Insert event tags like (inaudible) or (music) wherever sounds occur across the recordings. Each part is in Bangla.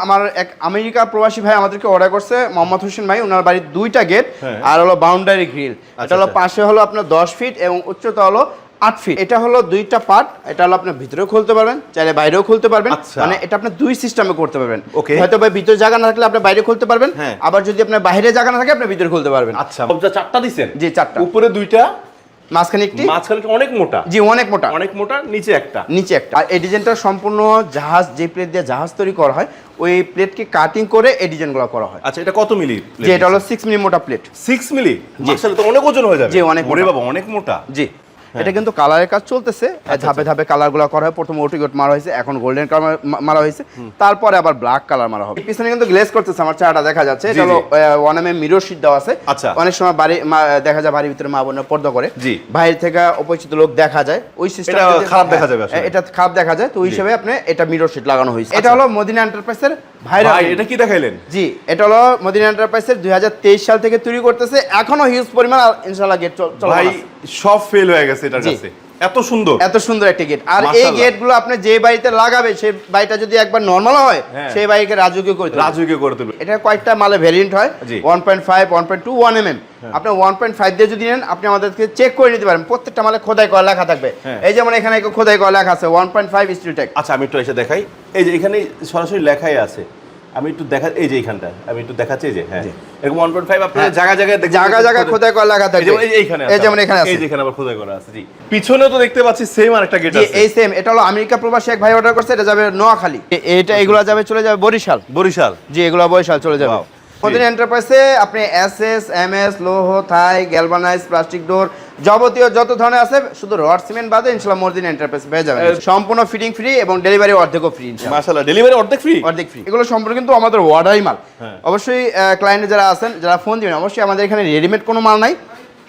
আমার এক আমেরিকা প্রবাসী ভাই আমাদেরকে অর্ডার করছে মোহাম্মদ হোসেন ভাই ওনার বাড়ির দুইটা গেট হ্যাঁ। আর হলো বাউন্ডারি গ্রিল আচ্ছা, এটা হলো আচ্ছা। পাশে হলো আপনার দশ ফিট এবং উচ্চতা হলো আট ফিট এটা হলো দুইটা পার্ট এটা হলো আপনার ভিতরেও খুলতে পারবেন চাইলে বাইরেও খুলতে পারবেন আচ্ছা। মানে এটা আপনি দুই সিস্টেমে করতে পারবেন Okay. হয়তো ভাই ভিতরে জায়গা না থাকলে আপনি বাইরে খুলতে পারবেন হ্যাঁ। আবার যদি আপনার বাইরে জায়গা না থাকে আপনি ভিতরে খুলতে পারবেন আচ্ছা চারটা দিছেন জি, চারটা। উপরে দুইটা মাঝখানে একটি? মাঝখানে অনেক মোটা। জি অনেক মোটা। অনেক মোটা নিচে একটা। নিচে একটা। আর এই ডিজাইনটা সম্পূর্ণ জাহাজ যে প্লেট দিয়ে জাহাজ তৈরি করা হয় ওই প্লেটকে কাটিং করে এই ডিজাইনগুলো করা হয়। আচ্ছা এটা কত মিলি যে এটা হলো সিক্স মিলি মোটা প্লেট সিক্স মিলি? মাসাল তো অনেক ওজন হয়ে যাবে। জি, অনেক মোটা। বাবা অনেক মোটা। জি। এটা কিন্তু কালারের কাজ চলতেছে। আচ্ছা, ধাপে ধাপে কালারগুলো করা হয়। প্রথম ওটিগোট মারা হয়েছে এখন গোল্ডেন কালার মারা হয়েছে। তারপরে আবার ব্ল্যাক কালার মারা হবে। পিছনে কিন্তু গ্লেজ করতেছে আমার চাটা দেখা যাচ্ছে। এটা হলো one M M mirror sheet দেওয়া আছে। আচ্ছা। অনেক সময় বাড়ি দেখা যায় বাড়ির ভিতরে মা বোনের পর্দা করে। বাইরে থেকে অপরিচিত লোক দেখা যায়। ওই সিস্টেম খারাপ দেখা যাবে আসলে। এটা খারাপ দেখা যায়। তো ওই হিসেবে আপনি এটা মিরর শীট লাগানো হয়েছে। এটা হলো মদিনা এন্টারপ্রাইজের ভাইরাল ভাই এটা কি দেখাইলেন? জি এটা হলো মদিনা এন্টারপ্রাইজের দুই হাজার তেইশ সাল থেকে তৈরি করতেছে। এখনও হিউজ পরিমাণ ইনশাআল্লাহ গেট ভাই সব ফেল হয়ে গেছে। এটার কাছে। এত সুন্দর। এত সুন্দর একটা গেট আর এই গেটগুলো আপনি যে বাড়িতে লাগাবে সেই বাড়িটা যদি একবার নর্মাল হয় হ্যাঁ। সেই বাড়িকে রাজকীয় করে তুলবে। রাজুকে করে তুলবে। এটা কয়েকটা মালে ভেরিয়েন্ট হয় one point five one point two one M M আপনি ওয়ান পয়েন্ট ফাইভ দিয়ে যদি নেন আপনি আমাদেরকে চেক করে নিতে পারেন। প্রত্যেকটা মালে খোদাই করা লেখা থাকবে। হ্যাঁ। এই যেমন এখানে খোদাই করা লেখা আছে one point five Steel Tech আচ্ছা আমি একটু এসে দেখাই। এই যে এখানে সরাসরি লেখাই আছে। আমি একটু দেখা এই যে এইখানটা আমি একটু দেখাচ্ছি এই যে হ্যাঁ। এরকম ওয়ান পয়েন্ট ফাইভ আপনার। জায়গা জায়গায় জায়গা জায়গা খোদাই- করা লেখা থাকবে যেমন এই- এইখানে এই যেমন এখানে আছে এই যে এখানে আবার খোদাই করা আছে জি। পিছনে তো দেখতে পাচ্ছি সেম আর একটা গেট আছে। এই সেম এটা হলো আমেরিকা প্রবাসী এক ভাই অর্ডার করছে এটা যাবে নোয়াখালী। এটা এগুলা যাবে চলে যাবে বরিশাল। বরিশাল। জি এগুলা বরিশাল চলে যাবে. মদিনা এন্টারপ্রাইসে আপনি এস এস এম এস লোহ থাই গ্যালভানাইজ প্লাস্টিক ডোর যাবতীয় যত ধরনের আছে শুধু রড সিমেন্ট বাদে ইনশাল্লাহ মদিনা এন্টারপ্রাইস পেয়ে যাবেন। সম্পূর্ণ ফিটিং ফ্রি এবং ডেলিভারি অর্ধেকও ফ্রি মাশাআল্লাহ ডেলিভারি অর্ধেক ফ্রি অর্ধেক ফ্রি এগুলো সম্পূর্ণ কিন্তু আমাদের অর্ডারই মাল। হ্যাঁ। অবশ্যই ক্লায়েন্ট যারা আছেন যারা ফোন দিবেন অবশ্যই আমাদের এখানে রেডিমেড কোনো মাল নাই।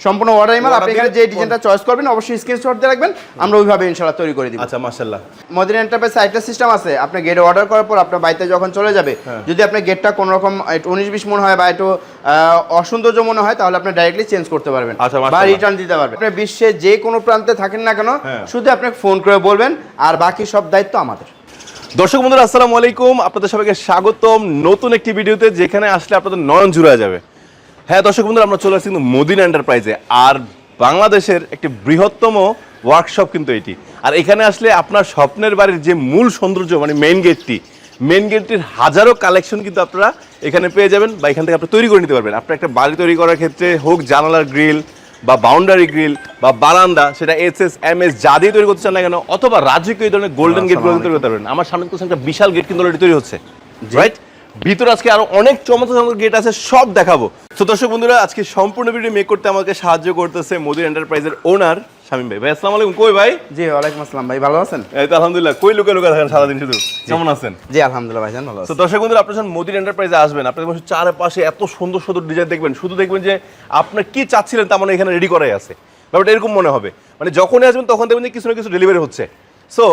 সম্পূর্ণ অর্ডারই মাল আপনি এখানে যে ডিজাইনটা চয়েস করবেন অবশ্যই স্ক্রিনশট দিয়ে রাখবেন আমরা ওইভাবে ইনশাল্লাহ তৈরি করে দিব। আচ্ছা মাশাআল্লাহ। মদিনা এন্টারপ্রাইজ একটা সিস্টেম আছে আপনি গেট অর্ডার করার পর আপনার বাড়িতে যখন চলে যাবে হ্যাঁ। যদি আপনার গেটটা কোনো রকম একটু উনিশ বিশ মনে হয় বা একটু অসৌন্দর্য মনে হয় তাহলে আপনি ডাইরেক্টলি চেঞ্জ করতে পারবেন আচ্ছা, বা রিটার্ন দিতে পারবেন। আপনি বিশ্বের যে কোনো প্রান্তে থাকেন না কেন হ্যাঁ। শুধু আপনাকে ফোন করে বলবেন আর বাকি সব দায়িত্ব আমাদের। দর্শক বন্ধুরা আসসালামু আলাইকুম। আপনাদের সবাইকে স্বাগতম নতুন একটি ভিডিওতে যেখানে আসলে আপনাদের নয়ন জুড়ে যাবে। হ্যাঁ দর্শক বন্ধুরা আমরা চলে আসছি কিন্তু মদিনা এন্টারপ্রাইজে আর বাংলাদেশের একটি বৃহত্তম ওয়ার্কশপ কিন্তু এটি। আর এখানে আসলে আপনার স্বপ্নের বাড়ির যে মূল সৌন্দর্য মানে মেইন গেটটি মেন গেটটির হাজারো কালেকশন কিন্তু আপনারা এখানে পেয়ে যাবেন বা এখান থেকে আপনি তৈরি করে নিতে পারবেন। আপনার একটা বাড়ি তৈরি করার ক্ষেত্রে হোক জানালার গ্রিল বা বাউন্ডারি গ্রিল বা বারান্দা সেটা এস এস এম এস যা দিয়ে তৈরি করতে চান না কেন অথবা রাজকীয় এই ধরনের গোল্ডেন গেট তৈরি করতে পারবেন। আমার সামনে কিন্তু একটা বিশাল গেট কিন্তু অলরেডি তৈরি হচ্ছে। রাইট ভিতরে আজকে আরও অনেক চমৎকার চমৎকার গেট আছে সব দেখাবো। তো দর্শক বন্ধুরা আজকে সম্পূর্ণ ভিডিও মেক করতে আমাকে সাহায্য করতেছে মোদির এন্টারপ্রাইজের ওনার শামিম ভাই। ভাই আসসালামু আলাইকুম। কই ভাই? জি ওয়ালাইকুম আসসালাম। ভাই ভালো আছেন? এই তো আলহামদুলিল্লাহ। কই লুকে লুকে থাকেন সারাদিন শুধু? কেমন আছেন? জি আলহামদুলিল্লাহ ভাইজান ভালো তো দর্শক বন্ধুরা আপনার যখন মোদির এন্টারপ্রাইজে আসবেন। আপনাদের বসে চারপাশে এত সুন্দর সুন্দর ডিজাইন দেখবেন। শুধু দেখবেন যে আপনার কি চাচ্ছিলেন তা মানে এখানে রেডি করাই আছে। ব্যাপারটা এরকম মনে হবে। মানে যখনই আসবেন তখন দেখবেন যে কিছু না কিছু ডেলিভারি হচ্ছে। সো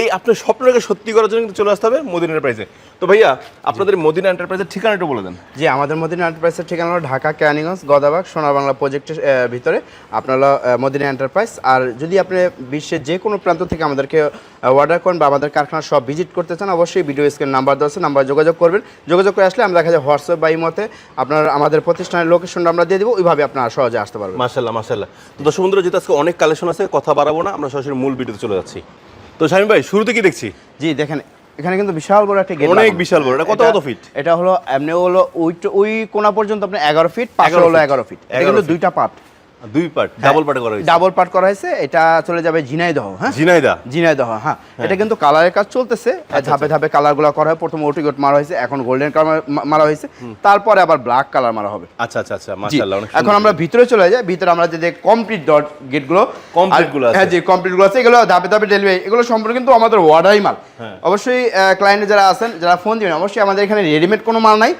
এই আপনার স্বপ্নটাকে সত্যি করার জন্য কিন্তু চলে আসতে হবে মোদিন এন্টারপ্রাইজে তো ভাইয়া আপনাদের মোদিন এন্টারপ্রাইজের ঠিকানাটা বলে দেন। জি আমাদের মদিনা এন্টারপ্রাইজের ঠিকানা হলো ঢাকা ক্যানিগঞ্জ গদাবাগ সোনার বাংলা প্রজেক্টের ভিতরে। আপনারা মদিনা এন্টারপ্রাইজ আর যদি আপনি বিশ্বের যে কোনো প্রান্ত থেকে আমাদেরকে অর্ডার করেন বা আমাদের কারখানা সব ভিজিট করতে চান অবশ্যই ভিডিও স্ক্রিন নাম্বার দেওয়া আছে নাম্বার যোগাযোগ করবেন। যোগাযোগ করে আসলে আমরা দেখা যায় হোয়াটসঅ্যাপ বা ইমতে আপনার আমাদের প্রতিষ্ঠানের লোকেশনটা আমরা দিয়ে দেবো ওইভাবে আপনারা সহজে আসতে পারবেন। মাশাল্লাহ মাশাল্লাহ তো দর্শক বন্ধুরা যেহেতু আজকে অনেক কালেকশন আছে কথা বাড়াবো না আমরা সরাসরি মূল ভিডিওতে চলে যাচ্ছি। তো শামিম ভাই শুরুতে কি দেখছি? জি দেখেন এখানে কিন্তু বিশাল বড় একটা গেট অনেক বিশাল বড়। এটা কত কত ফিট এটা হলো এমনি হলো ওই ওই কোনা পর্যন্ত আপনি এগারো ফিট পাশে হলো। এগারো ফিট এটা কিন্তু দুইটা পার্ট দুই পার্ট ডাবল পার্টে করা হয়েছে। ডাবল পার্ট করা হয়েছে এটা চলে যাবে ঝিনাইদহ হ্যাঁ? ঝিনাইদা ঝিনাইদহ হ্যাঁ। এটা কিন্তু কালারের কাজ চলতেছে ধাপে ধাপে কালারগুলো করা হয়। প্রথম ওটিকোট মারা হয়েছে এখন গোল্ডেন কালার মারা হয়েছে। তারপরে আবার ব্ল্যাক কালার মারা হবে। আচ্ছা আচ্ছা আচ্ছা মাশাআল্লাহ এখন আমরা ভিতরে চলে যাই ভিতরে আমরা যে কমপ্লিট ডট গেটগুলো Complete গুলো আছে। হ্যাঁ জি কমপ্লিটগুলো আছে এগুলো ধাপে ধাপে ডেলিভারি এগুলো সম্পূর্ণ কিন্তু আমাদের অর্ডারই মাল। হ্যাঁ। অবশ্যই ক্লায়েন্ট যারা আছেন যারা ফোন দিবেন অবশ্যই আমাদের এখানে রেডিমেড কোনো মাল নাই।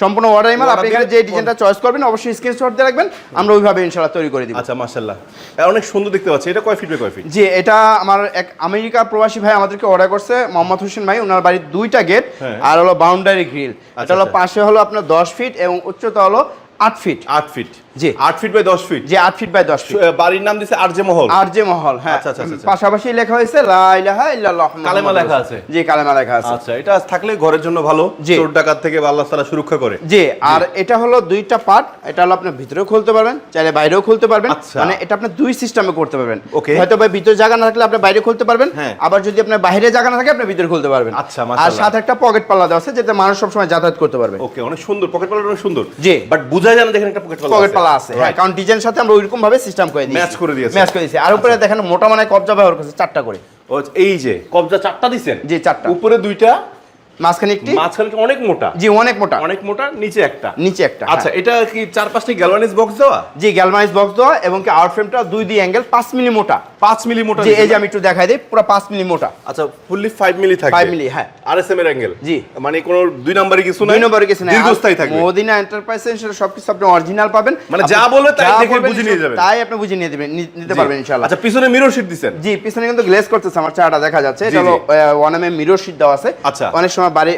সম্পূর্ণ অর্ডার মাল আপনি এখানে যে ডিজাইনটা চয়েস করবেন অবশ্যই স্ক্রিনশট দিয়ে রাখবেন। আমরা ওইভাবে ইনশাআল্লাহ তৈরি করে দিব। আচ্ছা মাশাআল্লাহ। অনেক সুন্দর দেখতে পাচ্ছি। এটা কয় ফিট বাই কয় ফিট জি এটা আমার এক আমেরিকা প্রবাসী ভাই আমাদেরকে অর্ডার করছে মোহাম্মদ হোসেন ভাই। ওনার বাড়ির দুইটা গেট হ্যাঁ। আর হলো বাউন্ডারি গ্রিল আচ্ছা, এটা হলো আচ্ছা। পাশে হলো আপনার দশ ফিট এবং উচ্চতা হলো 8 ফিট 8 ফিট জি। আট ফিট বাই দশ ফিট যে আট ফিট বাই দশ ফিট বাড়ির নাম দিছে আর মহল? আর মহল হ্যাঁ। আচ্ছা, আচ্ছা, আচ্ছা। পাশাপাশি লেখা হয়েছে লা ইলাহা ইল্লাল্লাহ কালেমা লেখা আছে। জি কালেমা লেখা আছে। আচ্ছা এটা থাকলে ঘরের জন্য ভালো। চোর ডাকাত থেকে আল্লাহ তাআলা সুরক্ষা করে। জি আর এটা হলো দুইটা পার্ট এটা হলো আপনি ভিতরেও খুলতে পারবেন চাইলে বাইরেও খুলতে পারবেন। আচ্ছা। মানে এটা আপনি দুই সিস্টেমে করতে পারবেন। Okay. হয়তো ভিতরে জায়গা না থাকলে আপনি বাইরে খুলতে পারবেন হ্যাঁ। আবার যদি আপনার বাইরে জায়গা না থাকে আপনি ভিতরে খুলতে পারবেন। আচ্ছা, আর সাথে একটা পকেট পাল্লা দেওয়া আছে যেটা মানুষ সবসময় যাতায়াত করতে পারবে। ওকে অনেক সুন্দর পকেট পাল্লা অনেক সুন্দর। জি। বাট বোঝা যায় না দেখেন একটা পকেট পাল্লা পকেট আছে হ্যাঁ কারণ ডিজাইনের সাথে আমরা ওইরকম ভাবে সিস্টেম করে দিই ম্যাচ করে দিয়েছে। আচ্ছা। ম্যাচ করে দিয়েছি আর উপরে দেখেন মোটা মানে কবজা ব্যবহার করছে চারটা করে এই যে কবজা চারটা দিছেন যে চারটা। উপরে দুইটা মাঝখানে একটি? মাঝখানে অনেক মোটা। জি অনেক মোটা। অনেক মোটা নিচে একটা। নিচে একটা আচ্ছা হ্যাঁ। এটা কি চার পাঁচটি গ্যালভানিজ বক্স দেওয়া? জি গ্যালমাইজ বক্স দেওয়া এবং কি আউট ফ্রেমটা দুই দুই অ্যাঙ্গেল পাঁচ মিলি মোটা। পাঁচ মিলি মোটা যে এই যে আমি একটু দেখাই দিই পুরো পাঁচ মিলি মোটা। আচ্ছা ফুললি ফাইভ মিলি থাকবে। 5 মিলি, হ্যাঁ। আর এস এম এর অ্যাঙ্গেল জি। মানে কোনো দুই নম্বরে কিছু নাই? দুই নম্বরে কিছু নাই। দীর্ঘস্থায়ী থাকবে। মদিনা এন্টারপ্রাইজ সেটা সবকিছু আপনি অরিজিনাল পাবেন। মানে যা বলবে তাই দেখে বুঝে নিয়ে যাবেন। তাই আপনি বুঝে নিয়ে দিবেন নিতে পারবেন ইনশাআল্লাহ। আচ্ছা পিছনে মিরর শিট দিছেন জি পিছনে কিন্তু গ্লেজ করতেছে আমার চাটা দেখা যাচ্ছে। এটা জি, হলো ওয়ান এম মিরর শিট দেওয়া আছে। আচ্ছা। অনেক সময় বাড়ি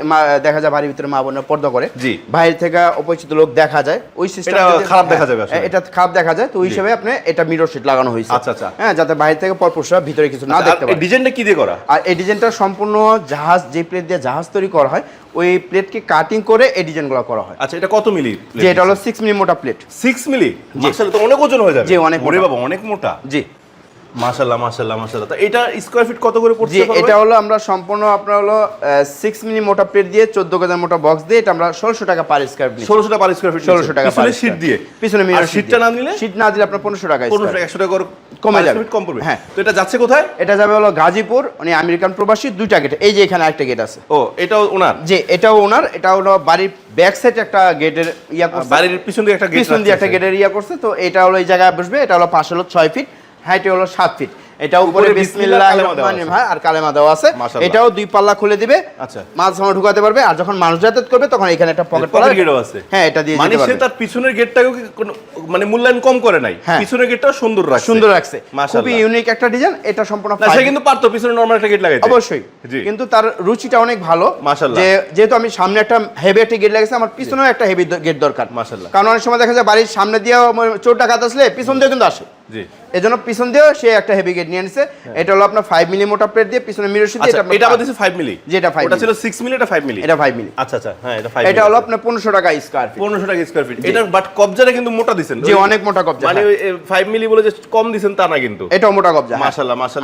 দেখা যায় বাড়ির ভিতরে মা বোনের পর্দা করে। জি। বাইরে থেকে অপরিচিত লোক দেখা যায়। ওই সিস্টেম খারাপ দেখা যাবে আসলে। এটা খারাপ দেখা যায়। তো ওই হিসেবে আপনি এটা মিরর শিট লাগানো হয়েছে। আচ্ছা, আচ্ছা। হ্যাঁ যাতে বাইরে থেকে পরপুরুষরা ভিতরে কিছু না দেখতে পারে ডিজাইনটা কি দিয়ে করা? আর এই ডিজাইনটা সম্পূর্ণ জাহাজ যে প্লেট দিয়ে জাহাজ তৈরি করা হয় ওই প্লেটকে কাটিং করে এই ডিজাইনগুলো করা হয়। আচ্ছা এটা কত মিলি যে এটা হলো সিক্স মিলি মোটা প্লেট সিক্স মিলি মাশাআল্লাহ তো অনেক ওজন হয়ে যাবে। জি, অনেক মোটা। বাবা অনেক মোটা। জি। মাশাআল্লাহ মাশাআল্লাহ মাশাআল্লাহ। তো এটা স্কয়ার ফিট কত করে পড়ছে এটা হলো আমরা সম্পূর্ণ আপনার হলো সিক্স মিলি মোটা প্লেট দিয়ে চোদ্দ গজার মোটা বক্স দিয়ে এটা আমরা ষোলোশো টাকা পার স্কোয়ার ফিট ষোলোশো টাকা পার স্কয়ার ফিট ষোলোশো টাকা পিছনে শীট দিয়ে? পিছনে মিরর শীটটা না নিলে শীট না দিলে আপনার পনেরোশো টাকা পনেরোশো square। টাকা একশো টাকা করে কমে যাবে। কম পড়বে। হ্যাঁ। তো এটা যাচ্ছে কোথায়? এটা যাবে হলো গাজীপুর। উনি আমেরিকান প্রবাসী দুইটা গেট এই যে এখানে একটা গেট আছে। ও এটাও ওনার? যে এটাও ওনার। এটা হলো বাড়ির ব্যাক সাইড একটা গেটের ইয়া করছে। বাড়ির পিছন দিয়ে একটা গেট পিছন দিয়ে একটা গেটের ইয়া করছে। তো এটা হলো এই জায়গায় বসবে। এটা হলো পাশে হলো ছয় ফিট হাইটে হলো সাত ফিট। এটা উপরে কালেমা আর কালেমা দেওয়া আছে। এটাও দুই পাল্লা খুলে দিবে। আচ্ছা। মাছ সময় ঢুকাতে পারবে আর যখন মানুষ যাতায়াত করবে তখন এখানে একটা পকেট পকেট গেটও আছে। হ্যাঁ এটা দিয়ে মানে সে তার পিছনের গেটটাকেও কি কোনো মানে মূল্যায়ন কম করে নাই। হ্যাঁ। পিছনের গেটটাও সুন্দর রাখছে। সুন্দর মাশাআল্লাহ। খুবই ইউনিক একটা ডিজাইন এটা সম্পূর্ণ সে কিন্তু পারতো পিছনে নরমাল একটা গেট লাগাইতে। অবশ্যই। কিন্তু তার রুচিটা অনেক ভালো। মাশাআল্লাহ। যে যেহেতু আমি সামনে একটা হেভি একটা গেট লাগেছে আমার পিছনেও একটা হেভি গেট দরকার। মাশাআল্লাহ। কারণ অনেক সময় দেখা যায় বাড়ির সামনে দিয়েও চোর ডাকাত আসলে পিছন দিয়ে কিন্তু আসে। এই জন্য পিছন দিয়েও সে একটা হেভি গেট নিয়ে নিছে এটা হলো আপনার ফাইভ মিলি মোটা প্লেট দিয়ে পিছনে মিরর দিয়ে আচ্ছা এটা এটা আমাদের 5 মিলি এটা ছিল 6 মিলি এটা 5 মিলি এটা ফাইভ মিলি আচ্ছা আচ্ছা হ্যাঁ এটা 5 এটা হলো আপনার পনেরোশো টাকা স্কোয়ার ফিট 1500 টাকা স্কয়ার ফিট এটা বাট কবজাটা কিন্তু মোটা দিছেন। যে অনেক মোটা কবজা মানে হ্যাঁ। 5 মিলি বলে যে কম দিছেন তা না কিন্তু। এটাও মোটা কবজা হ্যাঁ।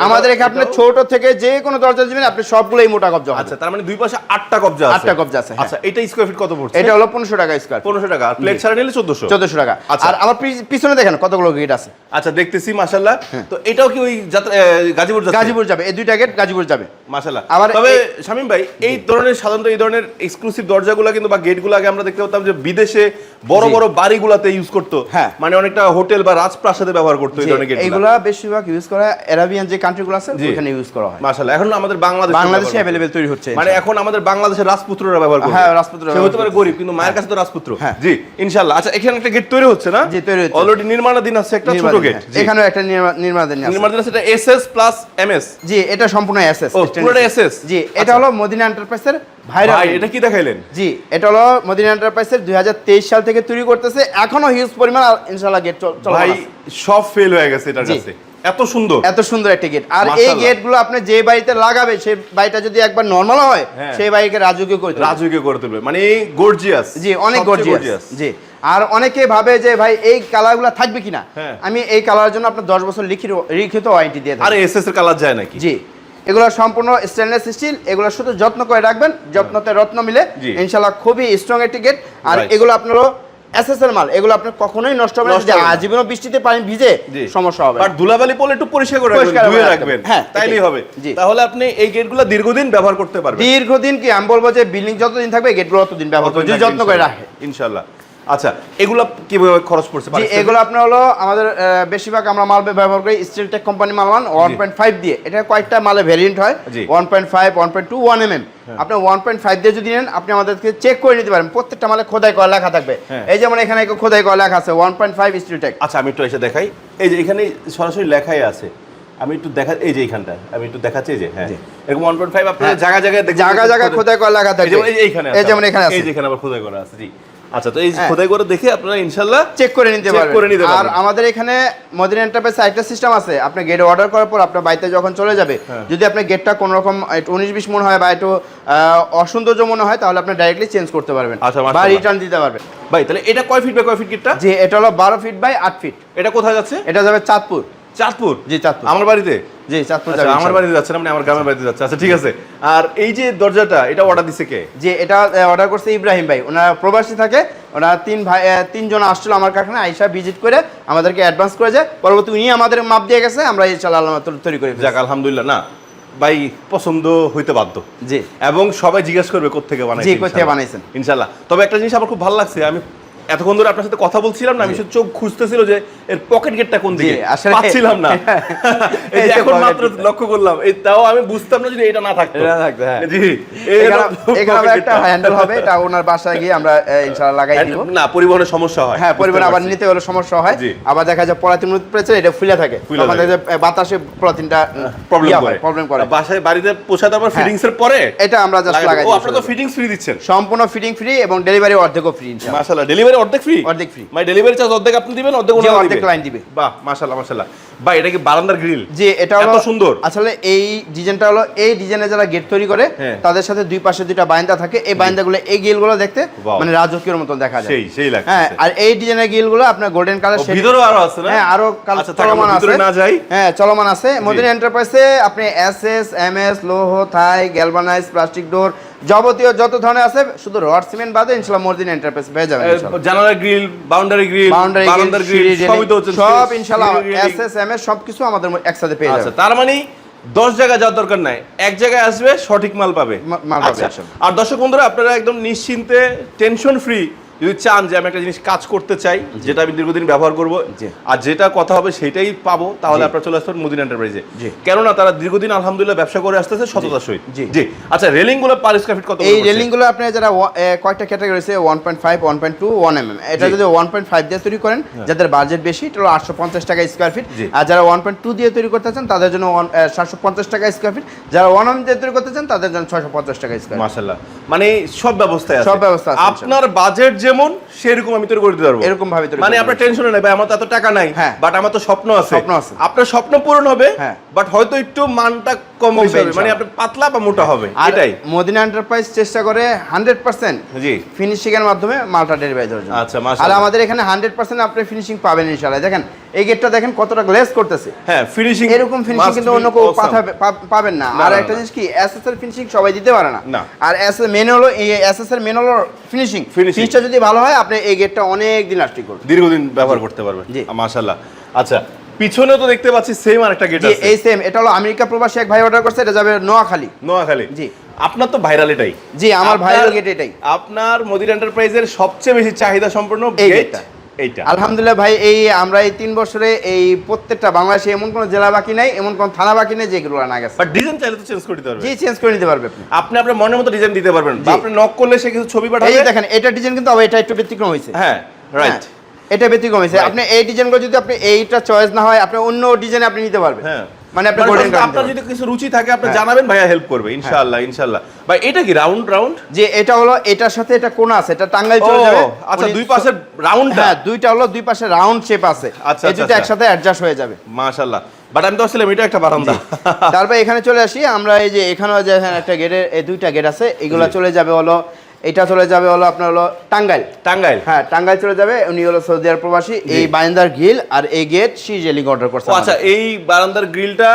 আমাদের এখানে আপনি ছোট থেকে যে কোনো দরজা দিবেন আপনি সবগুলোই মোটা কবজা আচ্ছা তার মানে দুই পাশে আটটা কবজা আছে। আটটা কবজা আছে, হ্যাঁ। আচ্ছা এটা স্কয়ার ফিট কত পড়ছে? এটা হলো পনেরোশো টাকা স্কোয়ার 1500 টাকা আর প্লেট ছাড়া নিলে 1400 চোদ্দশো টাকা। আচ্ছা। আর আমার পিছনে দেখেন কতগুলো গেট আছে। আচ্ছা দেখতেছি মাশাআল্লাহ। তো এটাও কি ওই যাত্রা গাজীপুর গাজীপুর যাবে এই দুইটা গেট গাজীপুর যাবে। মাশাআল্লাহ। আবার তবে শামিম ভাই এই ধরনের সাধারণত এই ধরনের এক্সক্লুসিভ দরজাগুলো কিন্তু বা গেটগুলো আগে আমরা দেখতে পেতাম যে বিদেশে বড় বড় বাড়িগুলোতে ইউজ করতো। হ্যাঁ। মানে অনেকটা হোটেল বা রাজপ্রাসাদে ব্যবহার করতো এই ধরনের গেটগুলো এইগুলা বেশিরভাগ ইউজ করা অ্যারাবিয়ান যে কান্ট্রিগুলো আছে ওখানে ইউজ করা হয়। মাশাআল্লাহ এখন আমাদের বাংলাদেশে বাংলাদেশে অ্যাভেলেবেল তৈরি হচ্ছে মানে এখন আমাদের বাংলাদেশের রাজপুত্ররা ব্যবহার করে হ্যাঁ, রাজপুত্ররা সে হতে পারে গরিব কিন্তু মায়ের কাছে তো রাজপুত্র। হ্যাঁ। জি ইনশাআল্লাহ। আচ্ছা এখানে একটা গেট তৈরি হচ্ছে না? জি, তৈরি হচ্ছে। অলরেডি নির্মাণাধীন আছে একটা ছোট গেট হ্যাঁ। এখানেও একটা নির্মা- নির্মাণাধীন আছে। নির্মাণাধীন আছে এটা এসএস প্লাস এমএস জি এটা সম্পূর্ণ এসএস পুরোটা SS? জি এটা আচ্ছা। হলো মদিনা এন্টারপ্রাইজের ভাইরাল ভাই এটা কি দেখাইলেন? জি এটা হলো মদিনা এন্টারপ্রাইজের দুই সাল থেকে তৈরি করতেছে। এখনও হিউজ পরিমাণ ইনশাআল্লাহ গেট ভাই সব ফেল হয়ে গেছে এটার কাছে। এত সুন্দর। এত সুন্দর একটা গেট আর এই। গেটগুলো আপনি যে বাড়িতে লাগাবে সেই বাড়িটা যদি একবার নরমাল হয় হ্যাঁ। সেই বাড়িকে রাজকীয় করে তুলবে। রাজুকে করে তুলবে। মানে গর্জিয়াস জি অনেক গর্জিয়াস জি। আর অনেকে ভাবে যে ভাই এই কালারগুলো থাকবে কিনা? হ্যাঁ। আমি এই কালারের জন্য আপনার দশ বছর লিখিত লিখিত ওয়ারেন্টি দিয়ে আরে দেবো এসএস এর কালার যায় নাকি? জি। এগুলো সম্পূর্ণ স্টেনলেস স্টিল এগুলো শুধু যত্ন করে রাখবেন যত্নতে রত্ন মিলে। জি। ইনশাল্লাহ খুবই স্ট্রং একটি গেট আর এগুলো আপনারও এসএসএর মাল এগুলো আপনার কখনোই নষ্ট হবে না। আজীবনও বৃষ্টিতে পানি ভিজে সমস্যা হবে। বাট ধুলাবালি পড়লে একটু পরিষ্কার করে রাখবেন ধুয়ে রাখবেন। হ্যাঁ, তাইলেই হবে। তাহলে আপনি এই গেটগুলো দীর্ঘদিন ব্যবহার করতে পারবেন। দীর্ঘদিন কি আমি বলব যে বিল্ডিং যতদিন থাকবে গেটগুলো ততদিন ব্যবহার করবে যদি যত্ন করে রাখে। ইনশাআল্লাহ আচ্ছা এগুলা কীভাবে খরচ পড়ছে? জি এগুলো আপনার হলো আমাদের বেশিরভাগ আমরা মাল ব্যবহার করি স্টিল টেক কোম্পানি মাল ওয়ান ওয়ান পয়েন্ট ফাইভ দিয়ে। এটা কয়েকটা মালে ভেরিয়েন্ট হয়। One point five one point two one M M আপনি ওয়ান পয়েন্ট ফাইভ দিয়ে যদি নেন আপনি আমাদেরকে চেক করে নিতে পারেন প্রত্যেকটা মালে খোদাই করা লেখা থাকবে। হ্যাঁ। এই যেমন এখানে খোদাই করা লেখা আছে one point five Steel Tech আচ্ছা আমি একটু এসে দেখাই। এই যে এখানে সরাসরি লেখাই আছে। আমি একটু দেখা এই যে এইখানটা আমি একটু দেখাচ্ছি যে হ্যাঁ। এরকম ওয়ান পয়েন্ট ফাইভ আপনার হ্যাঁ। জায়গা জায়গায় জায়গা জায়গা খোদাই- করা লেখা এই যেমন এই- এইখানে এই যেমন এখানে এই আছে। যে এখানে আবার খোদাই করা আছে জি। আচ্ছা তো এই হ্যাঁ। খোদাই করে দেখে আপনারা ইনশাল্লাহ চেক করে নিতে পারবেন। করে নিতে আর আমাদের এখানে মদিনা এন্টারপ্রাইজ একটা সিস্টেম আছে। আপনি গেট অর্ডার করার পর আপনার বাড়িতে যখন চলে যাবে হ্যাঁ। যদি আপনার গেটটা কোনো রকম উনিশ বিশ মনে হয় বা একটু অসৌন্দর্য মনে হয় তাহলে আপনি ডাইরেক্টলি চেঞ্জ করতে পারবেন আচ্ছা, বা রিটার্ন দিতে পারবেন। ভাই তাহলে এটা কয় ফিট বাই কয় ফিট গেটটা যে এটা হলো বারো ফিট বাই আট ফিট এটা কোথায় যাচ্ছে? এটা যাবে চাঁদপুর। চাঁদপুর? জি চাঁদপুর। আমার বাড়িতে? জি চাঁদপুর আচ্ছা আমার বাড়িতে যাচ্ছে না আমার গ্রামের বাড়িতে যাচ্ছে আচ্ছা ঠিক আছে। আর এই যে দরজাটা এটা অর্ডার দিছে কে? যে এটা অর্ডার করছে ইব্রাহিম ভাই। ওনারা প্রবাসী থাকে ওনারা তিন ভাই তিনজন আসছিল আমার কারখানায় আইসা ভিজিট করে আমাদেরকে অ্যাডভান্স করে যায় পরবর্তী উনি আমাদের মাপ দিয়ে গেছে আমরা ইনশাআল্লাহ আল্লাহ তৈরি- করে। যাক আলহামদুলিল্লাহ না ভাই পছন্দ হইতে বাধ্য। জি। এবং সবাই জিজ্ঞেস করবে বানাইছেন জি, ইনশাল্লাহ। বানাইছেন। ইনশাল্লাহ। তবে একটা জিনিস আমার খুব ভালো লাগছে আমি এতক্ষণ ধরে আপনার সাথে কথা বলছিলাম না আমি চোখ খুঁজতেছিল যে এর পকেট গেটটা কোন দিকে? আসলে- পাচ্ছিলাম না। (laughs) এই যে যে এখন মাত্র লক্ষ্য করলাম। এই তাও আমি বুঝতাম না যদি এটা না থাকতো। না থাকতো, হ্যাঁ। জি এখানে একটা হ্যান্ডেল হবে এটা ওনার বাসায় গিয়ে আমরা ইনশাআল্লাহ লাগাই দিব। না পরিবহনের সমস্যা হয়। হ্যাঁ বুঝতে আবার নিতে হলে সমস্যা হয়। আবার দেখা যায় পলাতিন প্রেছে এটা ফুলে থাকে। যায়, আহ, বাতাসে পলাতিনটা প্রবলেম করে। প্রবলেম করে। বাসায় বাড়িতে পৌঁছাতে আবার ফিটিংস এর পরে? এটা আমরা জাস্ট লাগাই। ও আপনারা তো ফিটিংস ফ্রি দিচ্ছেন। সম্পূর্ণ ফিটিং ফ্রি এবং ডেলিভারি অর্ধেকও ফ্রি ইনশাআল্লাহ। মাশাআল্লাহ ডেলিভারি অর্ধেক ফ্রি অর্ধেক free। মানে ডেলিভারি চার্জ অর্ধেক আপনি দিবেন অর্ধেক ওনারা অর্ধেক client দিবে। বাহ মাশাআল্লাহ মাশাআল্লাহ। ভাই এটা কি বারান্দার গ্রিল যে এটা হলো সুন্দর। আসলে এই ডিজাইনটা হলো এই ডিজাইনে যারা গেট তৈরি করে হ্যাঁ। তাদের সাথে দুই পাশে দুইটা বাইন্দা থাকে। এই বাইন্দাগুলো এই গিলগুলো দেখতে মানে রাজকীয় মতো দেখা যায়। সেই সেই লাগছে হ্যাঁ আর এই ডিজাইনের গিলগুলো আপনার গোল্ডেন কালার ভিতরেও আরও আছে না? হ্যাঁ আরও কাল আচ্ছা চলমান আছে। না যাই। হ্যাঁ চলমান আছে। মদিনা এন্টারপ্রাইজে আপনি এসএস এমএস লৌহ থাই গ্যালভানাইজ প্লাস্টিক ডোর যাবতীয় যত ধরনের আছে শুধু রড সিমেন্ট বাদে ইনশাআল্লাহ মর্জিন এন্টারপ্রাইজ পেয়ে যাবেন জানালা grill boundary grill boundary grill সবই তো হচ্ছে সব ইনশাআল্লাহ এসএসএম এর সবকিছু আমাদের একসাথে পেয়ে আচ্ছা যাবেন। তার মানে দশ জায়গায় যাওয়ার দরকার নাই এক জায়গায় আসবে সঠিক মাল পাবে। মাল পাবে, আচ্ছা, আর দর্শক বন্ধুরা আপনারা একদম নিশ্চিন্তে টেনশন ফ্রি যদি চান যে আমি একটা জিনিস কাজ করতে চাই যেটা আমি দীর্ঘদিন ব্যবহার করব আর যেটা কথা হবে সেটাই পাবো তাহলে। আপনারা চলে আসবেন মুদিন এন্টারপ্রাইজে কেননা তারা দীর্ঘদিন আলহামদুলিল্লাহ ব্যবসা করে আসতেছে সততার সহিত। জি। আচ্ছা রেলিংগুলো পার স্কয়ার ফিট কত এই রেলিংগুলো আপনি যারা কয়েকটা ক্যাটাগরি আছে one point five one point two one M এটা যদি ওয়ান পয়েন্ট ফাইভ দিয়ে তৈরি করেন যাদের বাজেট বেশি এটা হলো আটশো পঞ্চাশ টাকা স্কোয়ার ফিট আর যারা ওয়ান পয়েন্ট টু দিয়ে তৈরি করতে চান তাদের জন্য সাতশো পঞ্চাশ টাকা স্কোয়ার ফিট যারা ওয়ান এম দিয়ে তৈরি করতে চান তাদের জন্য ছয়শো পঞ্চাশ টাকা স্কোয়ার মাশাআল্লাহ। মানে সব ব্যবস্থায় আছে। সব ব্যবস্থা আছে, আপনার বাজেট যেমন সেরকম আমি তৈরি করে দিতে পারব। এরকম ভাবে মানে আপনার টেনশন নাই ভাই আমার তো এত টাকা নাই হ্যাঁ। বাট আমার তো স্বপ্ন আছে। স্বপ্ন আছে। আপনার স্বপ্ন পূরণ হবে হ্যাঁ। বাট হয়তো একটু মানটা কম হবে। মানে। আপনি পাতলা বা মোটা হবে এটাই। মদিনা এন্টারপ্রাইজ চেষ্টা করে হান্ড্রেড পার্সেন্ট জি। ফিনিশিং এর মাধ্যমে মালটা ডেলিভারি দেওয়ার জন্য। আচ্ছা, আর আমাদের এখানে হান্ড্রেড পার্সেন্ট আপনি ফিনিশিং পাবেন ইনশাআল্লাহ। দেখেন এই গেটটা দেখেন কতটা গ্লেজ করতেছে। হ্যাঁ ফিনিশিং এরকম ফিনিশিং কিন্তু অন্য কেউ পাবেন না। আর একটা জিনিস কি এসএস এর ফিনিশিং সবাই দিতে পারে না। আর এস মেন হলো এই এসএস এর মেন হলো ফিনিশিং। ফিনিশটা যদি ভালো হয় আপনি এই গেটটা অনেক দিন লাস্টিং করবে দীর্ঘদিন ব্যবহার করতে পারবেন। জি। মাশাআল্লাহ। আচ্ছা পিছনে তো দেখতে পাচ্ছি সেম আরেকটা গেট আছে। এই সেম এটা হলো আমেরিকা প্রবাসী এক ভাই অর্ডার করছে এটা যাবে নোয়াখালী। নোয়াখালী। জি। আপনার তো ভাইরাল এটাই। জি আমার ভাইরাল গেট এটাই। আপনার মোদির এন্টারপ্রাইজের সবচেয়ে বেশি চাহিদা সম্পন্ন গেট গেটটা। এইটা। আলহামদুলিল্লাহ ভাই এই আমরা এই তিন বছরে এই প্রত্যেকটা বাংলাদেশে এমন কোনো জেলা বাকি নাই এমন কোনো থানা বাকি নেই যেগুলো না গেছে। বাট ডিজাইন চাইলে তো চেঞ্জ করে দিতে পারবেন জি চেঞ্জ করে নিতে পারবে আপনি। আপনি আপনার মনের মতো ডিজাইন দিতে পারবেন। বা আপনি নক করলে সে কিছু ছবি পাঠাবে। এই দেখেন এটা ডিজাইন কিন্তু আবার এটা একটু ব্যতিক্রম হয়েছে। হ্যাঁ রাইট হ্যাঁ, এটা ব্যতিক্রম হয়েছে। আপনি এই ডিজাইনগুলো যদি আপনি এইটা চয়েস না হয় আপনি অন্য ডিজাইন আপনি নিতে পারবেন। হ্যাঁ। মানে আপনি মানে গোল্ডেন আপনার যদি কিছু রুচি থাকে আপনি হ্যাঁ। জানাবেন ভাইয়া হেল্প করবে ইনশাআল্লাহ ইনশাআল্লাহ। ভাই এটা কি রাউন্ড রাউন্ড যে এটা হলো এটার সাথে এটা কোন আছে এটা টাঙ্গাইল চলে যাবে। আচ্ছা দুই পাশের রাউন্ডটা হ্যাঁ দুইটা হলো দুই পাশে রাউন্ড শেপ আছে। আচ্ছা, এই আচ্ছা, দুটো আচ্ছা। একসাথে অ্যাডজাস্ট হয়ে যাবে। মাশাআল্লাহ। বাট আমি তো আসলে এটা একটা বারান্দা। তারপর এখানে চলে আসি আমরা এই যে এখানেও যে এখানে একটা গেটের এই দুইটা গেট আছে এগুলা চলে যাবে হলো এটা চলে যাবে হলো আপনার হলো টাঙ্গাইল। টাঙ্গাইল। হ্যাঁ টাঙ্গাইল চলে যাবে উনি হলো সৌদি আরব প্রবাসী এই বাইন্দার গ্রিল আর এই গেট সি জেলিং অর্ডার করছে আচ্ছা এই বারান্দার গ্রিলটা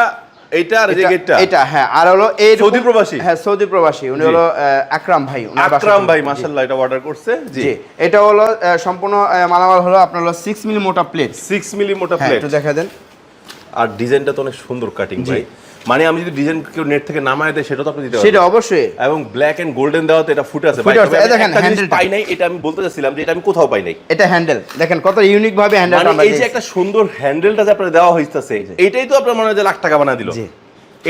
এইটা আর গেটটা? এটা হ্যাঁ আর হলো এই সৌদি প্রবাসী? হ্যাঁ সৌদি প্রবাসী উনি হলো আকরাম ভাই আকরাম ভাই। মাশাআল্লাহ এটা অর্ডার করছে। জি। এটা হলো সম্পূর্ণ মালামাল হলো আপনার হলো সিক্স মিলি মোটা প্লেট 6 মিলি মোটা হ্যাঁ প্লেট একটু দেখা দেন। আর ডিজাইনটা তো অনেক সুন্দর কাটিং ভাই। মানে আমি যদি ডিজাইন কেউ নেট থেকে নামায় দেয় সেটা তো আপনি দিতে সেটা অবশ্যই। এবং ব্ল্যাক এন্ড গোল্ডেন দেওয়াতে এটা ফুটে আছে। দেখেন হ্যান্ডেল পাই নাই এটা আমি বলতে চাচ্ছিলাম যে এটা আমি কোথাও পাই নাই। এটা হ্যান্ডেল দেখেন কত ইউনিক ভাবে হ্যান্ডেল মানে এই যে একটা সুন্দর হ্যান্ডেলটা যে আপনার দেওয়া হইতাছে এটাই তো আপনার মনে হয় যে লাখ টাকা বানা দিল। জি।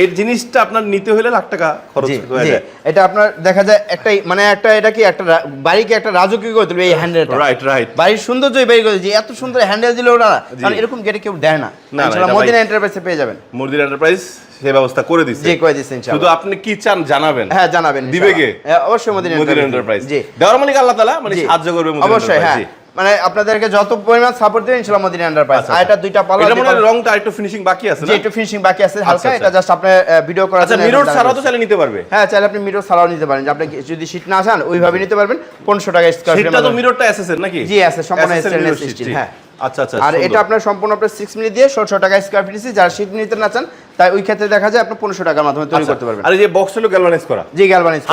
এর জিনিসটা আপনার নিতে হলে লাখ টাকা খরচ হয়ে যায়। এটা আপনার দেখা যায় একটা মানে একটা এটা কি একটা বাড়িকে একটা রাজকীয় করে তুলবে এই হ্যান্ডেলটা রাইট রাইট বাড়ির সৌন্দর্যই বের করে যে এত সুন্দর হ্যান্ডেল দিলে ওরা কারণ এরকম গেটে কেউ দেয় না। ইনশাআল্লাহ মদিনা এন্টারপ্রাইজে পেয়ে যাবেন। মুরদির এন্টারপ্রাইজ সে ব্যবস্থা করে দিচ্ছে। জি করে দিচ্ছি ইনশাআল্লাহ শুধু আপনি কি চান জানাবেন? হ্যাঁ জানাবেন দিবে কে? হ্যাঁ, অবশ্যই মদিনা এন্টারপ্রাইজ জি। দেওয়ার মালিক আল্লাহ তাআলা মানে সাহায্য করবে অবশ্যই হ্যাঁ। মানে আপনাদেরকে যত পরিমাণ সাপোর্ট দিয়ে ইনশাআল্লাহ মদিনা এন্টারপ্রাইজ আচ্ছা, আর এটা দুইটা পাল্লা এটা মনে হয় রংটা একটু ফিনিশিং বাকি আছে না? একটু ফিনিশিং বাকি আছে হালকা। আচ্ছা, এটা জাস্ট আপনি ভিডিও করার আচ্ছা জন্য মিরর এখন ছাড়াও তো চাইলে নিতে পারবে? হ্যাঁ চাইলে আপনি মিরর ছাড়াও নিতে পারেন। আপনি যদি শীট না চান ওইভাবে নিতে পারবেন। 1500 টাকা স্কয়ার ফিট সেটা তো মিররটা এসএসএল নাকি? জি, আছে, সম্পূর্ণ এসএসএল জি। হ্যাঁ। আচ্ছা আচ্ছা আর এটা আপনার সম্পূর্ণ আপনার সিক্স মিলি দিয়ে ষোলশো টাকা স্কোয়ার ফিট যারা শীট নিতে না চান তাই ওই ক্ষেত্রে দেখা যায় আপনি পনেরোশো টাকার মাধ্যমে তৈরি আচ্ছা, করতে পারবেন। আর এই যে বক্স হলো গ্যালভানাইজ করা? জি গ্যালভানাইজ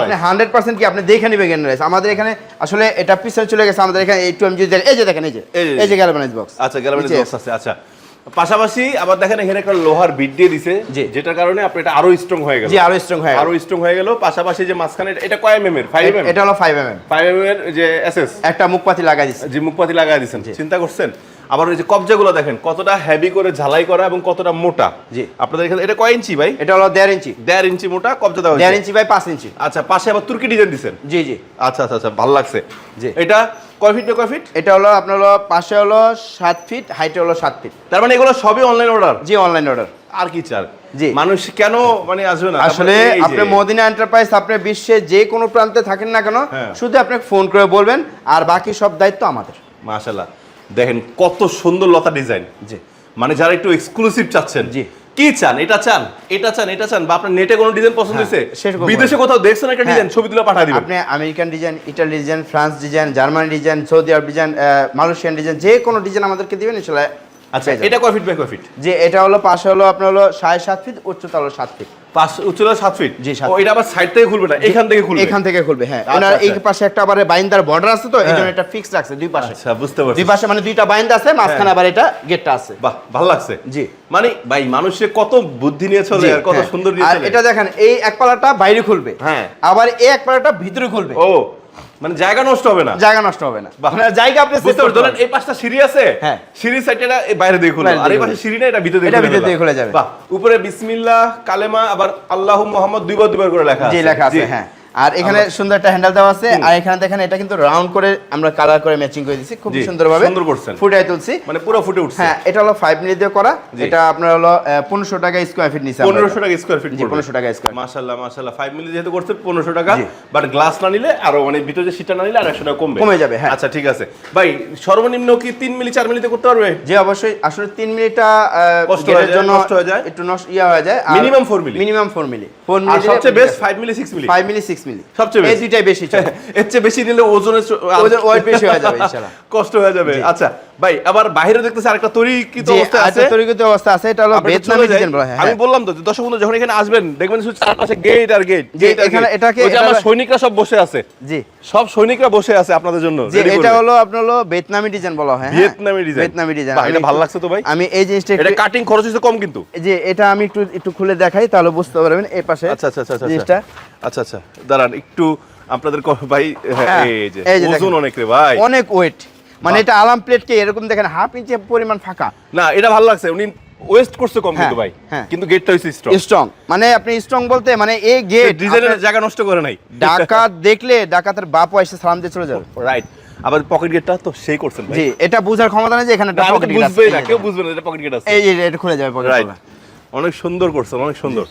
আপনি হান্ড্রেড পার্সেন্ট কি আপনি দেখে নেবেন গ্যালভানাইজ আমাদের এখানে আসলে এটা পিছনে চলে গেছে আমাদের এখানে এই টু এমজি এই যে দেখেন এই যে। এই যে- গ্যালভানাইজ বক্স আচ্ছা গ্যালভানাইজ বক্স আছে আচ্ছা। পাশাপাশি আবার দেখেন এখানে একটা লোহার বিট দিয়ে দিছে জি। যেটার কারণে আপনি এটা আরও স্ট্রং হয়ে গেল। জি আরও স্ট্রং হয়ে আরও স্ট্রং হয়ে গেল পাশাপাশি যে মাঝখানে এটা- কয় এমএম এর? 5 এমএম এটা হলো ফাইভ এম এম 5 এমএম এর যে এসএস একটা মুখপাতি লাগাই দিচ্ছে যে মুখপাতি লাগাই দিয়েছেন চিন্তা করছেন? আবার ওই যে কবজাগুলো দেখেন কতটা হেভি করে ঝালাই করা এবং কতটা মোটা। জি। আপনাদের এখানে এটা কয় ইঞ্চি ভাই? এটা হলো দেড় ইঞ্চি। দেড় ইঞ্চি মোটা কবজা দেওয়া দেড় ইঞ্চি বাই পাঁচ ইঞ্চি। আচ্ছা পাশে আবার তুর্কি ডিজাইন দিছেন? জি জি। আচ্ছা আচ্ছা আচ্ছা ভালো লাগছে। জি। এটা কয় ফিট কয় ফিট এটা হলো আপনার হলো পাশে হলো সাত ফিট হাইটে হলো সাত ফিট তার মানে এগুলো সবই অনলাইন অর্ডার জি অনলাইন অর্ডার আর কি চান? জি। মানুষ কেন মানে আসবে না? আসলে আপনি মদিনা এন্টারপ্রাইজ আপনি বিশ্বে যে কোনো প্রান্তে থাকেন না কেন হ্যাঁ। শুধু আপনি ফোন করে বলবেন আর বাকি সব দায়িত্ব আমাদের। মাশাআল্লাহ। দেখেন কত সুন্দর লতা ডিজাইন। জি। মানে যারা একটু এক্সক্লুসিভ চাচ্ছেন জি। কি চান? এটা চান এটা চান এটা চান বা আপনার নেটে কোনো ডিজাইন পছন্দ হ্যাঁ, হয়েছে? বিদেশে কোথাও দেখছেন একটা হ্যাঁ। ডিজাইন ছবি তুলে পাঠিয়ে দিবেন। আপনি American design Italy design France design German design Saudi আরব ডিজাইন মালয়েশিয়ান ডিজাইন যে কোনো ডিজাইন আমাদেরকে দিবেন ইনশাল্লাহ আচ্ছা এটা কয় ফিট বাই কয় ফিট যে এটা হলো পাশে হলো আপনার হলো সাড়ে সাত ফিট উচ্চতা হলো সাত ফিট পাঁচ উচ্চতা সাত ফিট জি, সাত এটা আবার সাইড থেকে খুলবে না এখান থেকে খুলবে? এখান থেকে খুলবে হ্যাঁ। আচ্ছা, ওনার এই আচ্ছা। পাশে একটা আবার বাইন্দার বর্ডার আছে তো এই জন্য হ্যাঁ। এটা ফিক্স রাখছে দুই পাশে। আচ্ছা বুঝতে পারছি। দুই পাশে মানে দুইটা বাইন্দা আছে মাঝখানে আবার এটা গেটটা আছে। বাহ ভালো লাগছে। জি। মানে ভাই মানুষে কত বুদ্ধি নিয়ে চলে আর কত হ্যাঁ। সুন্দর নিয়ে চলে। এটা দেখেন এই এক পালাটা বাইরে খুলবে। হ্যাঁ। আবার এই এক পালাটা ভিতরে খুলবে। ও মানে জায়গা নষ্ট হবে না জায়গা নষ্ট হবে না। মানে জায়গা আপনি বুঝতে set পারছি করতে ধরেন পারবেন। এই পাশটা সিঁড়ি আছে হ্যাঁ। সিঁড়ি সাইডটা বাইরে দিয়ে খুলে আর এই পাশে সিঁড়ি না এটা ভিতরে এটা ভিতরে। দিয়ে খুলে যাবে। বাহ উপরে বিসমিল্লাহ কালেমা আবার আল্লাহ মোহাম্মদ দুইবার দুইবার করে লেখা জি লেখা আছে হ্যাঁ আর এখানে সুন্দর একটা হ্যান্ডেল দেওয়া আছে। আর এখানে দেখেন এটা কিন্তু রাউন্ড করে আমরা কালার করে ম্যাচিং করে দিয়েছি খুব জি, সুন্দরভাবে সুন্দর করছেন। ফুটাই তুলছি। মানে পুরো ফুটে উঠছে। হ্যাঁ এটা হলো ফাইভ মিনিট দিয়ে করা। এটা আপনার হলো পনেরোশো টাকা স্কোয়ার ফিট নিচ্ছে পনেরোশো টাকা স্কোয়ার ফিট জি, 1500 টাকা feet। মাশাল্লাহ মাশাল্লাহ ফাইভ মিলি যেহেতু করছে পনেরোশো টাকা। বাট গ্লাস না নিলে আরও মানে ভিতরে যে সিটটা না নিলে আর একশো টাকা কমবে। কমে যাবে, হ্যাঁ। আচ্ছা ঠিক আছে। ভাই সর্বনিম্ন কি তিন মিলি চার মিলিতে করতে পারবে? যে অবশ্যই। আসলে তিন মিনিটটা কষ্ট হয়ে যায়, নষ্ট হয়ে যায়। একটু নষ্ট ইয়া হয়ে যায়। Minimum four milli? Minimum four milli. Four আর মিলি সবচেয়ে best five milli six milli. Five milli six milli সবচেয়ে এই। দুইটাই বেশি। (laughs) এর চেয়ে বেশি নিলে ওজনের ওজন ওয়েট বেশি হয়ে যাবে (laughs) ইনশাআল্লাহ কষ্ট হয়ে যাবে আচ্ছা ভাই আবার বাইরে দেখতেছি আরেকটা অবস্থা আছে। আচ্ছা অবস্থা আছে এটা হলো ভিয়েতনামি ডিজাইন বলা হয় আমি হ্যাঁ। বললাম তো দর্শক বন্ধু যখন এখানে আসবেন দেখবেন শুধু চারপাশে গেট আর গেট যে এখানে এটাকে- আমার এটা- সৈনিকরা সব বসে আছে। জি। সব সৈনিকরা বসে আছে আপনাদের জন্য যে এটা হলো আপনার হলো ভিয়েতনামি ডিজাইন বলা হয়? ভিয়েতনামি ডিজাইন ভিয়েতনামি ডিজাইন এটা ভালো লাগছে তো ভাই? আমি এই জিনিসটা এটা কাটিং খরচ হচ্ছে কম কিন্তু। যে এটা আমি একটু একটু খুলে দেখাই তাহলে বুঝতে পারবেন এই পাশে আচ্ছা আচ্ছা আচ্ছা আচ্ছা জিনিসটা। আচ্ছা আচ্ছা দাঁড়ান একটু আপনাদের ভাই হ্যাঁ, হ্যাঁ, এই যে ওজন অনেক রে ভাই। অনেক ওয়েট মানে এটা আলাম প্লেট কে এরকম দেখেন হাফ ইঞ্চি পরিমাণ ফাঁকা। না এটা ভালো লাগছে। উনি ওয়েস্ট করছে কম কিন্তু হ্যাঁ, ভাই। হ্যাঁ। কিন্তু গেটটা হইছে স্ট্রং স্ট্রং মানে আপনি স্ট্রং বলতে মানে এই গেট ডিজাইনের জায়গা নষ্ট করে নাই। ডাকাত দেখলে ডাকাতের বাপও এসে সালাম দিয়ে চলে যাবে। (laughs) রাইট আবার পকেট গেটটা তো সেই করছেন ভাই। জি এটা বুঝার ক্ষমতা নেই যে এখানে একটা pocket gate আছে। বুঝবেই না কেউ বুঝবে না এটা পকেট গেট আছে। এই যে এটা খুলে যাবে পকেট রাইট অনেক সুন্দর করছেন অনেক সুন্দর।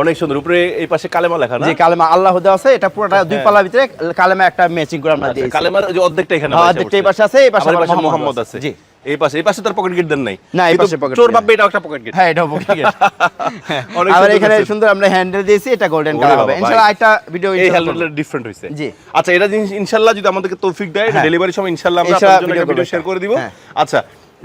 অনেক সুন্দর। উপরে এই পাশে কালেমা লেখা না? যে কালেমা আল্লাহ দেওয়া আছে এটা পুরোটা দুই হ্যাঁ। পাল্লার ভিতরে কালেমা একটা ম্যাচিং করে আমরা দিয়েছি। কালেমার যে অর্ধেকটা এখানে হ্যাঁ, বসে অর্ধেকটা এই পাশে আছে, এই পাশে মোহাম্মদ আছে। আছে। জি। এই পাশে এই পাশে তার পকেট গেট দেন নাই। না, এই পাশে pocket চোর এটা একটা পকেট গেট হ্যাঁ এটা পকেট গেট আবার এখানে সুন্দর আমরা হ্যান্ডেল দিয়েছি এটা গোল্ডেন কালার হবে। ইনশাআল্লাহ একটা ভিডিও এই হ্যান্ডেলটা ডিফারেন্ট হইছে। জি। আচ্ছা এটা ইনশাআল্লাহ যদি আমাদেরকে তৌফিক দেয় হ্যাঁ। ডেলিভারি সময় ইনশাআল্লাহ আমরা আপনাদের জন্য একটা ভিডিও শেয়ার করে দিব। হ্যাঁ। আচ্ছা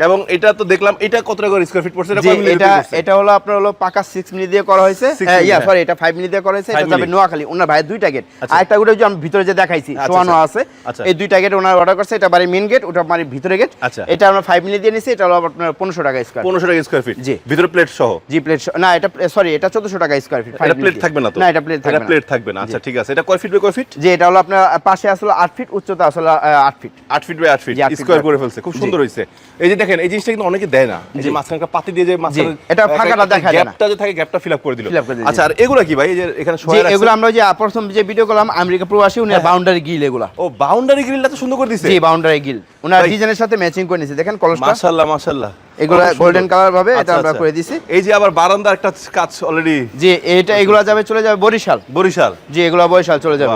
এবং এটা তো দেখলাম এটা কত টাকা স্কয়ার ফিট পড়ছে? এটা জি এটা এটা হলো আপনার হলো পাকা 6 মিলি দিয়ে করা হয়েছে। হ্যাঁ, ইয়া হ্যাঁ। সরি এটা 5 মিলি দিয়ে করা হয়েছে এটা যাবে নোয়াখালী। ওনার ভাই দুইটা গেট আচ্ছা। আরেকটা গেট যে আমি ভিতরে যে দেখাইছি আচ্ছা, শোয়ানো আচ্ছা। আছে আচ্ছা। এই দুইটা গেট ওনার অর্ডার করছে এটা বাড়ি মেইন গেট ওটা বাড়ির ভিতরে গেট। এটা আমরা 5 মিলি দিয়ে নিছি এটা হলো আপনার 1500 টাকা স্কয়ার 1500 টাকা স্কয়ার ফিট জি। ভিতরে প্লেট সহ? জি প্লেট না এটা সরি এটা 1400 টাকা স্কয়ার ফিট এটা প্লেট থাকবে না তো? না এটা প্লেট থাকবে না। প্লেট থাকবে না। আচ্ছা ঠিক আছে। এটা কয় ফিট বাই কয় ফিট যে এটা হলো আপনার পাশে আসলে 8 ফিট উচ্চতা আসলে 8 ফিট 8 ফিট বাই 8 ফিট জি, স্কয়ার করে ফেলছে। খুব সুন্দর হইছে এই যে দেখেন এই জিনিসটা কিন্তু অনেকে দেয় না। এই যে জি। মাঝখানে একটা পাতি দিয়ে যে মাঝখানে এটা ফাঁকাটা দেখা যায় না। গ্যাপটা যে থাকে গ্যাপটা ফিল আপ করে দিল। আচ্ছা আর এগুলা কি ভাই? এই যে এখানে যে শোয়া রাখছে? এগুলো আমরা যে প্রথম যে ভিডিও করলাম আমেরিকা প্রবাসী উনি বাউন্ডারি গিল এগুলা। ও বাউন্ডারি গ্রিলটা তো সুন্দর করে দিছে। জি বাউন্ডারি গিল উনার ডিজাইনের সাথে ম্যাচিং করে নিছে। দেখেন কলসটা মাশাআল্লাহ মাশাআল্লাহ। এগুলো গোল্ডেন কালার ভাবে এটা আচ্ছা, আমরা আচ্ছা। করে দিছি। এই যে আবার বারান্দার একটা কাজ অলরেডি যে এটা এগুলো যাবে চলে যাবে বরিশাল। বরিশাল? জি এগুলো বরিশাল চলে যাবে।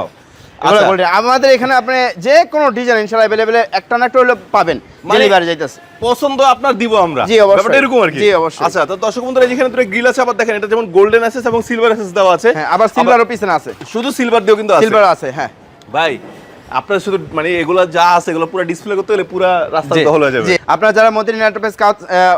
Wow. এগুলো আচ্ছা। golden। আমাদের এখানে আপনি যে কোনো ডিজাইন ইনশাআল্লাহ अवेलेबल একটা না একটা হলে পাবেন মানে- ডেলিভারি যাইতেছে পছন্দ আপনার দিব আমরা জি, অবশ্যই। ব্যাপারটা এরকম আর কি জি, অবশ্যই। আচ্ছা তো দর্শক বন্ধুরা যেখানে তুমি গ্রিল আছে আবার দেখেন এটা যেমন গোল্ডেন অ্যাসেস এবং সিলভার অ্যাসেস দেওয়া আছে হ্যাঁ আবার সিলভারও পিছনে আছে শুধু সিলভার দিয়েও কিন্তু আছে সিলভার আছে হ্যাঁ ভাই আপনার শুধু মানে এগুলা যা আছে এগুলো পুরো ডিসপ্লে করতে হলে পুরো রাস্তা দখল হয়ে যাবে। আপনারা যারা মদিনা এন্টারপ্রাইজ কাজ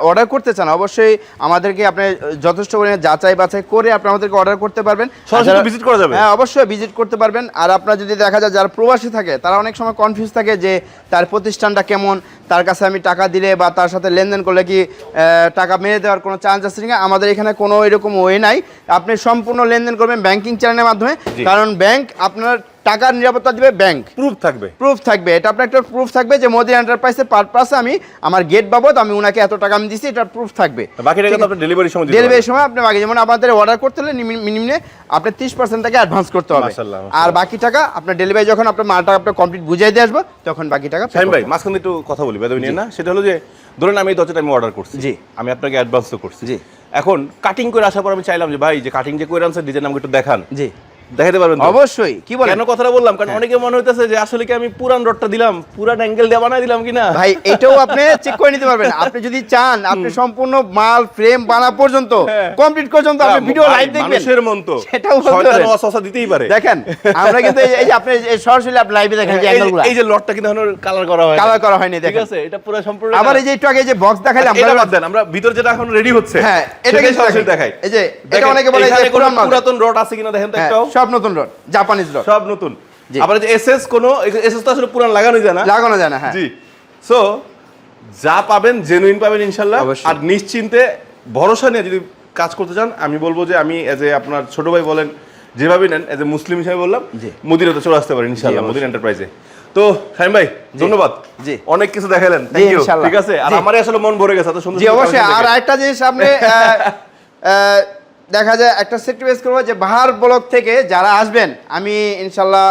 অর্ডার করতে চান অবশ্যই আমাদেরকে আপনি যথেষ্ট পরিমাণে যাচাই বাছাই করে আপনি আমাদেরকে অর্ডার করতে পারবেন। সরাসরি visit করা যাবে? হ্যাঁ অবশ্যই ভিজিট করতে পারবেন। আর আপনার যদি দেখা যায় যারা প্রবাসী থাকে তারা অনেক সময় কনফিউজ থাকে যে তার প্রতিষ্ঠানটা কেমন তার কাছে আমি টাকা দিলে বা তার সাথে লেনদেন করলে কি টাকা মেরে দেওয়ার কোনো চান্স আছে কিনা আমাদের এখানে কোনো এরকম ওয়ে নাই। আপনি সম্পূর্ণ লেনদেন করবেন ব্যাংকিং চ্যানেলের মাধ্যমে। কারণ ব্যাংক আপনার টাকার নিরাপত্তা দিবে ব্যাংক প্রুফ থাকবে। প্রুফ থাকবে। এটা আপনার একটা প্রুফ থাকবে যে মোদি এন্টারপ্রাইজের পারপাসে আমি আমার গেট বাবদ আমি উনাকে এত টাকা আমি দিছি এটা প্রুফ থাকবে। বাকি টাকা আপনি ডেলিভারি সময় ডেলিভারি সময় আপনি বাকি যেমন আমাদের অর্ডার করতে হলে মিনিমামে আপনি তিরিশ পার্সেন্ট টাকা অ্যাডভান্স করতে হবে। আর বাকি টাকা আপনার ডেলিভারি যখন আপনার মালটা আপনার কমপ্লিট বুঝাই দিয়ে আসব তখন বাকি টাকা শাহিন ভাই মাঝখানে একটু কথা বলি বেদবি নিয়ে না। সেটা হলো যে ধরেন আমি দরজাটা আমি অর্ডার করছি। জি। আমি আপনাকে অ্যাডভান্স তো করছি। জি। এখন কাটিং করে আসার পর আমি চাইলাম যে ভাই যে কাটিং যে করে আনছে ডিজাইন আমাকে একটু দেখান। জি। দেখাতে পারবেন অবশ্যই কি বলেন? কেন কথাটা বললাম? কারণ অনেকে মনে হইতেছে যে আসলে কি আমি পুরান রডটা দিলাম পুরান অ্যাঙ্গেল দিয়ে বানাই দিলাম কিনা? ভাই এটাও আপনি (laughs) চেক করে নিতে পারবেন। আপনি যদি চান আপনি সম্পূর্ণ মাল ফ্রেম বানা পর্যন্ত হ্যাঁ। কমপ্লিট পর্যন্ত আপনি ভিডিও লাইভ দেখবেন। মানুষের মন তো। সেটাও শয়তান অসসা দিতেই পারে। দেখেন আমরা কিন্তু এই- যে আপনি সরাসরি আপনি লাইভে দেখেন যে অ্যাঙ্গেলগুলো এই যে লটটা কিন্তু কালার করা হয় কালার করা হয়নি ঠিক দেখেন। আছে এটা পুরো সম্পূর্ণ আবার এই যে একটু আগে যে বক্স দেখাইলাম এটা আমরা বাদ দেন আমরা ভিতর যেটা এখন রেডি হচ্ছে হ্যাঁ, এটা কিন্তু সরাসরি দেখাই। এই যে, এটা অনেকে বলে যে এখানে। পুরাতন রড আছে কিনা দেখেন তো হ্যাঁ, একটাও। সব নতুন রড জাপানিজ রড। সব নতুন। আবার যে এসএস কোনো এসএস তো আসলে পুরান লাগানোই যায় না। লাগানো যায় না হ্যাঁ। জি। সো যা পাবেন জেনুইন পাবেন ইনশাল্লাহ। আর নিশ্চিন্তে ভরসা নিয়ে যদি কাজ করতে চান আমি বলব যে আমি এজ এ আপনার ছোট ভাই বলেন যেভাবে নেন এজ এ মুসলিম হিসেবে বললাম জি। মদিনাতে চলে আসতে পারেন ইনশাল্লাহ। মদিনা এন্টারপ্রাইজে তো শাহিম ভাই ধন্যবাদ। জি। অনেক কিছু দেখালেন থ্যাংক ইউ। ঠিক আছে? আর। আমারই আসলে মন ভরে গেছে এত সুন্দর জি অবশ্যই। আর একটা জিনিস আপনি দেখা যায় একটা সেক্রিফাইস করব যে বাহার ব্লক থেকে যারা আসবেন আমি ইনশাল্লাহ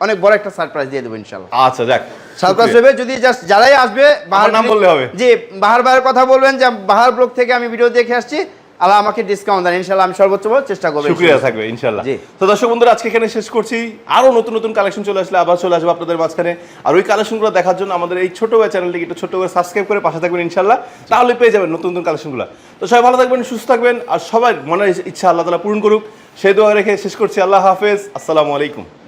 অনেক বড় একটা সারপ্রাইজ দিয়ে দেবো ইনশাল্লাহ আচ্ছা দেখ সারপ্রাইজ। হবে যদি জাস্ট যারাই আসবে বাহার নাম বললে হবে। জি বাহার বাহার কথা বলবেন যে বাহার ব্লক থেকে আমি ভিডিও দেখে আসছি আল্লাহ আমাকে ডিসকাউন্ট দেন ইনশাল্লাহ আমি সর্বোচ্চ চেষ্টা করব শুক্রিয়া থাকবে ইনশাল্লাহ জি। তো দর্শক বন্ধুরা আজকে এখানে শেষ করছি। আরও নতুন নতুন কালেকশন চলে আসলে আবার চলে আসবে আপনাদের মাঝখানে। আর ওই কালেকশনগুলো দেখার জন্য আমাদের এই ছোট চ্যানেলটিকে একটু ছোট করে সাবস্ক্রাইব করে পাশে থাকবেন ইনশাল্লাহ তাহলে পেয়ে যাবেন নতুন নতুন কালেকশনগুলো তো সবাই ভালো থাকবেন সুস্থ থাকবেন আর সবার মনের ইচ্ছা আল্লাহ তালা পূরণ করুক। সেই দোয়া রেখে শেষ করছি। আল্লাহ হাফেজ। আসসালামু আলাইকুম।